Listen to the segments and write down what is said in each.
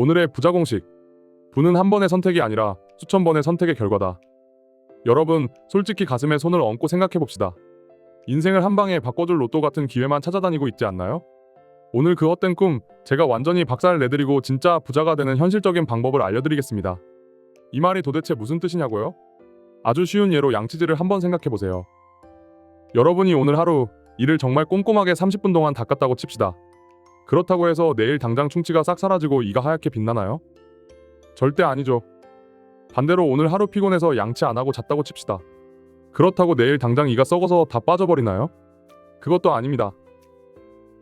오늘의 부자 공식. 부는 한 번의 선택이 아니라 수천 번의 선택의 결과다. 여러분, 솔직히 가슴에 손을 얹고 생각해 봅시다. 인생을 한 방에 바꿔줄 로또 같은 기회만 찾아다니고 있지 않나요? 오늘 그 헛된 꿈, 제가 완전히 박살을 내드리고 진짜 부자가 되는 현실적인 방법을 알려드리겠습니다. 이 말이 도대체 무슨 뜻이냐고요? 아주 쉬운 예로 양치질을 한번 생각해 보세요. 여러분이 오늘 하루 일을 정말 꼼꼼하게 30분 동안 닦았다고 칩시다. 그렇다고 해서 내일 당장 충치가 싹 사라지고 이가 하얗게 빛나나요? 절대 아니죠. 반대로 오늘 하루 피곤해서 양치 안 하고 잤다고 칩시다. 그렇다고 내일 당장 이가 썩어서 다 빠져버리나요? 그것도 아닙니다.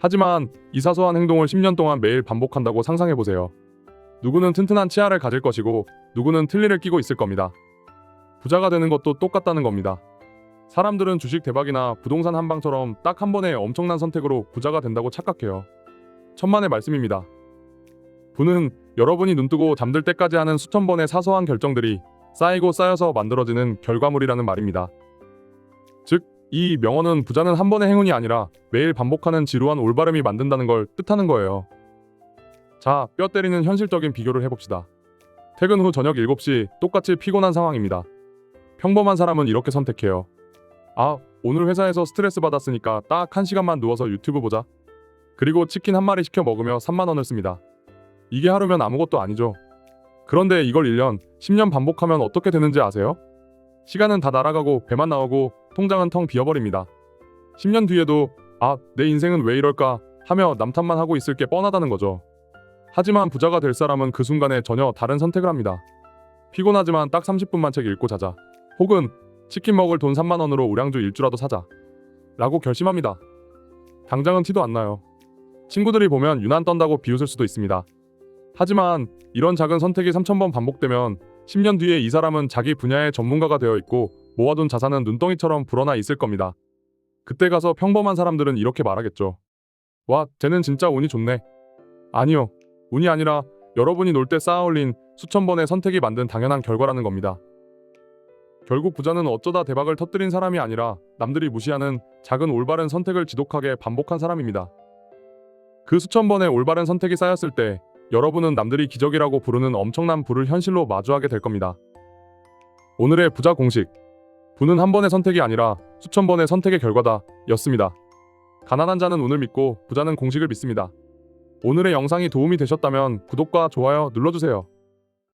하지만 이 사소한 행동을 10년 동안 매일 반복한다고 상상해 보세요. 누구는 튼튼한 치아를 가질 것이고 누구는 틀니를 끼고 있을 겁니다. 부자가 되는 것도 똑같다는 겁니다. 사람들은 주식 대박이나 부동산 한방처럼 딱 한 번의 엄청난 선택으로 부자가 된다고 착각해요. 천만의 말씀입니다. 부는 여러분이 눈뜨고 잠들 때까지 하는 수천 번의 사소한 결정들이 쌓이고 쌓여서 만들어지는 결과물이라는 말입니다. 즉, 이 명언은 부자는 한 번의 행운이 아니라 매일 반복하는 지루한 올바름이 만든다는 걸 뜻하는 거예요. 자, 뼈 때리는 현실적인 비교를 해봅시다. 퇴근 후 저녁 7시 똑같이 피곤한 상황입니다. 평범한 사람은 이렇게 선택해요. 아, 오늘 회사에서 스트레스 받았으니까 딱 한 시간만 누워서 유튜브 보자. 그리고 치킨 한 마리 시켜 먹으며 3만 원을 씁니다. 이게 하루면 아무것도 아니죠. 그런데 이걸 1년, 10년 반복하면 어떻게 되는지 아세요? 시간은 다 날아가고 배만 나오고 통장은 텅 비어버립니다. 10년 뒤에도 아, 내 인생은 왜 이럴까 하며 남탓만 하고 있을 게 뻔하다는 거죠. 하지만 부자가 될 사람은 그 순간에 전혀 다른 선택을 합니다. 피곤하지만 딱 30분만 책 읽고 자자. 혹은 치킨 먹을 돈 3만 원으로 우량주 일주라도 사자. 라고 결심합니다. 당장은 티도 안 나요. 친구들이 보면 유난 떤다고 비웃을 수도 있습니다. 하지만 이런 작은 선택이 3,000번 반복되면 10년 뒤에 이 사람은 자기 분야의 전문가가 되어 있고 모아둔 자산은 눈덩이처럼 불어나 있을 겁니다. 그때 가서 평범한 사람들은 이렇게 말하겠죠. 와, 쟤는 진짜 운이 좋네. 아니요. 운이 아니라 여러분이 놀 때 쌓아올린 수천 번의 선택이 만든 당연한 결과라는 겁니다. 결국 부자는 어쩌다 대박을 터뜨린 사람이 아니라 남들이 무시하는 작은 올바른 선택을 지독하게 반복한 사람입니다. 그 수천 번의 올바른 선택이 쌓였을 때 여러분은 남들이 기적이라고 부르는 엄청난 부를 현실로 마주하게 될 겁니다. 오늘의 부자 공식. 부는 한 번의 선택이 아니라 수천 번의 선택의 결과다. 였습니다. 가난한 자는 운을 믿고 부자는 공식을 믿습니다. 오늘의 영상이 도움이 되셨다면 구독과 좋아요 눌러주세요.